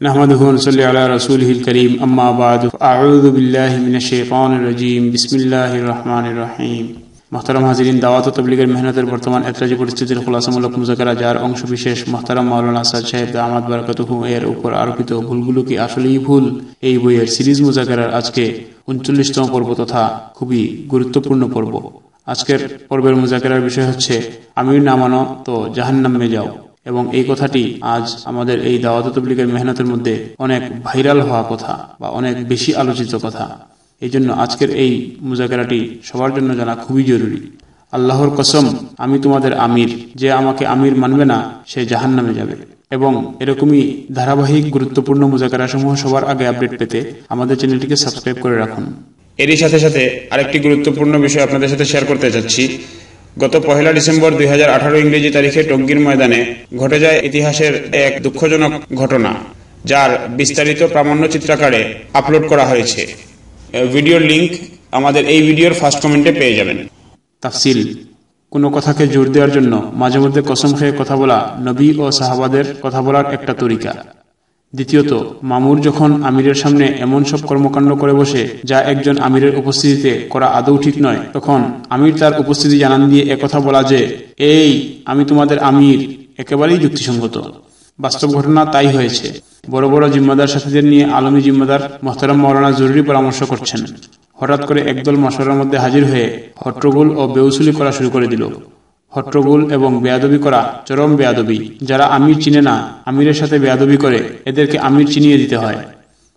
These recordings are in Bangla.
نحمده ونصلي على رسوله الكريم أما بعد أعوذ بالله من الشيطان الرجيم بسم الله الرحمن الرحيم মহতারাম হাজিরিন দাওয়াত ও তবলিগের মেহনতের বর্তমান এতরাজি পরিস্থিতির খোলাসামূলক মুজাকারা যার অংশ বিশেষ মহতারাম মাওলানা আসাদ সাহেব আহমদ বারাকাতুহু এর উপর আরোপিত ভুলগুলো কি আসলেই ভুল এই বইয়ের সিরিজ মুজাকারার আজকে উনচল্লিশতম পর্ব তথা খুবই গুরুত্বপূর্ণ পর্ব আজকের পর্বের মুজাকারার বিষয় হচ্ছে আমির না মানো তো জাহান্নামে যাও এবং এই কথাটি আজ আমাদের এই দাওয়াত তবলিগের মেহনতের মধ্যে অনেক ভাইরাল হওয়া কথা বা অনেক বেশি আলোচিত কথা। এই জন্য আজকের এই মুজাকেরাটি সবার জন্য জানা খুবই জরুরি। আল্লাহর কসম, আমি তোমাদের আমির। যে আমাকে আমির মানবে না, সে জাহান নামে যাবে। এবং এরকমই ধারাবাহিক গুরুত্বপূর্ণ মুজাকেরা সমূহ সবার আগে আপডেট পেতে আমাদের চ্যানেলটিকে সাবস্ক্রাইব করে রাখুন। এরই সাথে সাথে আরেকটি গুরুত্বপূর্ণ বিষয় আপনাদের সাথে শেয়ার করতে চাচ্ছি গত পহেলা ডিসেম্বর দুই হাজার আঠারো ইংরেজি তারিখে টঙ্গীর ময়দানে ঘটে যায় ইতিহাসের এক দুঃখজনক ঘটনা, যার বিস্তারিত প্রামাণ্য চিত্রাকারে আপলোড করা হয়েছে। ভিডিওর লিংক আমাদের এই ভিডিওর ফার্স্ট কমেন্টে পেয়ে যাবেন। তাফসিল। কোনো কথাকে জোর দেওয়ার জন্য মাঝে মধ্যে কসম খেয়ে কথা বলা নবী ও সাহাবাদের কথা বলার একটা তরিকা। দ্বিতীয়ত, মামুর যখন আমিরের সামনে এমন সব কর্মকাণ্ড করে বসে যা একজন আমিরের উপস্থিতিতে করা আদৌ ঠিক নয়, তখন আমির তার উপস্থিতি জানান দিয়ে একথা বলা যে, এই, আমি তোমাদের আমির, একেবারেই যুক্তিসঙ্গত। বাস্তব ঘটনা তাই হয়েছে। বড় বড় জিম্মাদার সাথীদের নিয়ে আলমী জিম্মাদার মোহতারাম মৌলানা জরুরি পরামর্শ করছেন। হঠাৎ করে একদল মশলার মধ্যে হাজির হয়ে হট্টগোল ও বেউসুলি করা শুরু করে দিল। হট্টগোল এবং বেয়াদবি করা চরম বেয়াদবি। যারা আমির চিনে না, আমিরের সাথে বেয়াদবি করে, এদেরকে আমির চিনিয়ে দিতে হয়।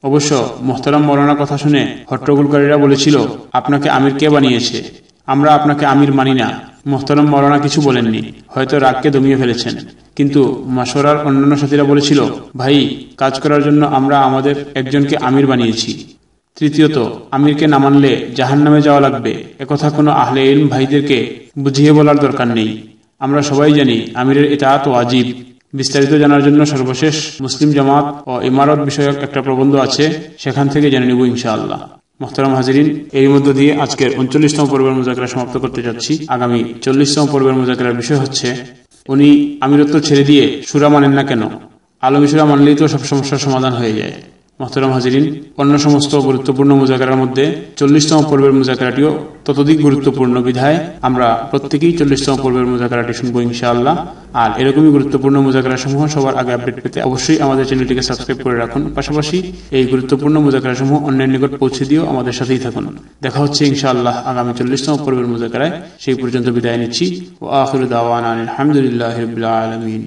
অবশ্য মোহতারাম মৌলানার কথা শুনে হট্টগোলকারীরা বলেছিল, আপনাকে আমির কে বানিয়েছে? আমরা আপনাকে আমির মানি না। মোহতারাম মৌলানা কিছু বলেননি, হয়তো রাগকে দমিয়ে ফেলেছেন। কিন্তু মাসরার অন্যান্য সাথীরা বলেছিল, ভাই, কাজ করার জন্য আমরা আমাদের একজনকে আমির বানিয়েছি। তৃতীয়ত, আমিরকে না মানলে জাহান নামে যাওয়া লাগবে। একথা কোনো আহলে ইলম ভাইদেরকে বুঝিয়ে বলার দরকার নেই। আমরা সবাই জানি আমিরের ইতাআত ও আজীব বিস্তারিত জানার জন্য সর্বশেষ মুসলিম জামাত ও ইমারত বিষয়ক একটা প্রবন্ধ আছে, সেখান থেকে জেনে নিব ইনশাআল্লাহ। মোহতারাম হাজিরিন এই মধ্য দিয়ে আজকের উনচল্লিশতম পর্বের মুজাকরা সমাপ্ত করতে যাচ্ছি। আগামী চল্লিশতম পর্বের মুজাকরার বিষয় হচ্ছে, উনি আমিরত্ব ছেড়ে দিয়ে সুরা মানেন না কেন? আলমী সুরা মানলেই তো সব সমস্যার সমাধান হয়ে যায়। মোহতারাম হাজিরিন, অন্য সমস্ত গুরুত্বপূর্ণ মুজাকারার মধ্যে চল্লিশতম পর্বের মুজাকারাটিও ততোধিক গুরুত্বপূর্ণ বিধায় আমরা প্রত্যেকেই চল্লিশতম পর্বের মুজাকারাটি শুনব ইনশাআল্লাহ। আর এরকমই গুরুত্বপূর্ণ মুজাকারা সমূহ সবার আগে আপডেট পেতে অবশ্যই আমাদের চ্যানেলটিকে সাবস্ক্রাইব করে রাখুন। পাশাপাশি এই গুরুত্বপূর্ণ মুজাকারা সমূহ অন্যের নিকট পৌঁছে দিয়েও আমাদের সাথেই থাকুন। দেখা হচ্ছে ইনশাআল্লাহ আগামী চল্লিশতম পর্বের মুজাকারায়। সেই পর্যন্ত বিদায় নিচ্ছি। ও আখির দাওয়ান আলহামদুলিল্লাহ আলমিন।